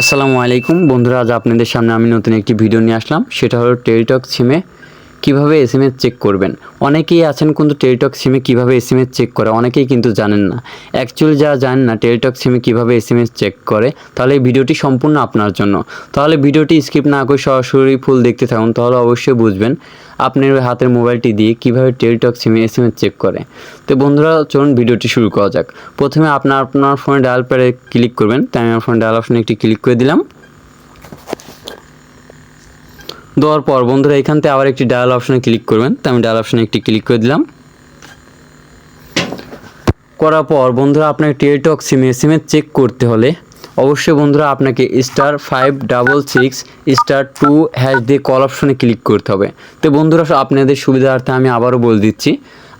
আসসালামু আলাইকুম। বন্ধুরা, আজ আপনাদের সামনে আমি নতুন একটি ভিডিও নিয়ে আসলাম। সেটা হলো টেলিটক সিমে কীভাবে এস চেক করবেন। অনেকেই আছেন কিন্তু টেলিটক সিমে কীভাবে এস চেক করে, অনেকেই কিন্তু জানেন না। অ্যাকচুয়ালি যারা জানেন না টেলিটক সিমে কীভাবে এস চেক করে, তাহলে এই ভিডিওটি সম্পূর্ণ আপনার জন্য। তাহলে ভিডিওটি স্কিপ না করে সরাসরি ফুল দেখতে থাকুন, তাহলে অবশ্যই বুঝবেন আপনার হাতের মোবাইলটি দিয়ে কীভাবে টেলিটক সিমে এস এম এস চেক করে। তো বন্ধুরা, চলুন ভিডিওটি শুরু করা যাক। প্রথমে আপনার আপনার ফোনে ডায়াল প্যাডে ক্লিক করবেন। তাই আমি আমার ফোনে ডায়াল অপশনে একটি ক্লিক করে দিলাম। দেওয়ার পর বন্ধুরা, এখান থেকে আবার একটি ডায়াল অপশনে ক্লিক করবেন। তো আমি ডায়াল অপশনে একটি ক্লিক করে দিলাম। করার পর বন্ধুরা, আপনাকে টেলিটক সিমে সিমে চেক করতে হলে অবশ্যই বন্ধুরা আপনাকে star five double six star two hash দিয়ে কল অপশনে ক্লিক করতে হবে। তো বন্ধুরা, আপনাদের সুবিধার্থে আমি আবারও বলে দিচ্ছি,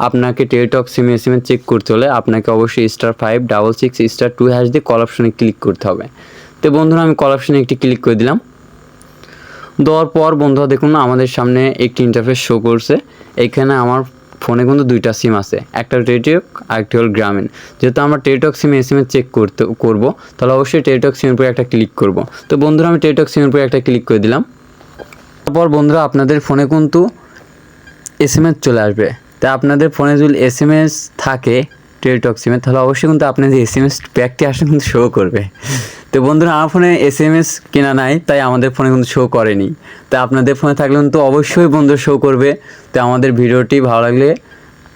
আপনাকে টেলিটক সিমে সিমে চেক করতে হলে আপনাকে অবশ্যই star five double six star two hash দিয়ে কল অপশনে ক্লিক করতে হবে। তো বন্ধুরা, আমি কল অপশনে একটি ক্লিক করে দিলাম। দেওয়ার পর বন্ধুরা, দেখুন আমাদের সামনে একটি ইন্টারফেস শো করছে। এখানে আমার ফোনে কিন্তু দুইটা সিম আছে। একটা টেলিটক আর একটি হল গ্রামীণ যেহেতু আমরা টেলিটক সিমে এস চেক করতে, করব, তাহলে অবশ্যই টেলিটক সিমের উপরে একটা ক্লিক করব। তো বন্ধুরা, আমি টেলিটক সিমের উপরে একটা ক্লিক করে দিলাম। তারপর বন্ধুরা, আপনাদের ফোনে কিন্তু এস এম এস চলে আসবে। তাই আপনাদের ফোনে যদি এস এম এস থাকে টেলিটক সিমে তাহলে অবশ্যই কিন্তু আপনাদের এস এম এস প্যাকটি আসলে কিন্তু শো করবে। তো বন্ধুরা, আমার ফোনে এস এম এস কেনা নাই, তাই আমাদের ফোনে কিন্তু শো করেনি। তাই আপনাদের ফোনে থাকলে কিন্তু অবশ্যই বন্ধু শো করবে। তো আমাদের ভিডিওটি ভালো লাগলে,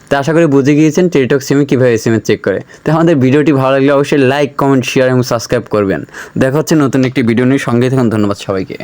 তো আশা করি বুঝে গিয়েছেন টেলিটক সিমে কীভাবে এস এম এস চেক করে। তো আমাদের ভিডিওটি ভালো লাগলে অবশ্যই লাইক কমেন্ট শেয়ার এবং সাবস্ক্রাইব করবেন। দেখা হচ্ছে নতুন একটি ভিডিও নিয়ে, সঙ্গে থাকুন, ধন্যবাদ সবাইকে।